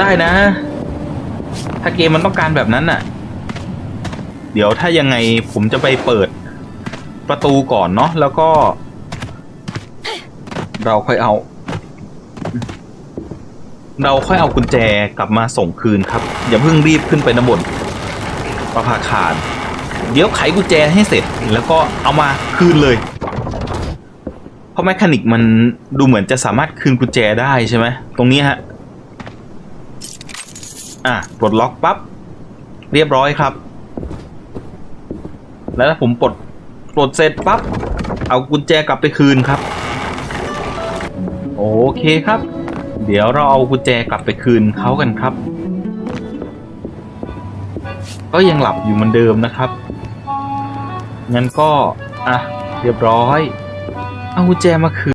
ได้นะ ถ้าเกมมันต้องการแบบนั้นน่ะ เดี๋ยวถ้ายังไงผมจะไปเปิดประตูก่อนเนาะแล้วก็ เราค่อยเอา เราค่อยเอากุญแจกลับมาส่งคืนครับ อย่าเพิ่งรีบขึ้นไปนะบนประภาคารเดี๋ยวไขกุญแจให้เสร็จแล้วก็เอามาคืนเลย เพราะแมคานิกมันดูเหมือนจะสามารถคืนกุญแจได้ใช่ไหมตรงนี้ฮะ อะปลดล็อกปั๊บเรียบร้อยครับ แล้วถ้าผมปลดปลดเสร็จปั๊บเอากุญแจกลับไปคืนครับ โอเคครับ เดี๋ยวเราเอากุญแจกลับไปคืนเขากันครับ ก็ยังหลับอยู่เหมือนเดิมนะครับงั้นก็อะเรียบร้อย เอากุญแจมาคืน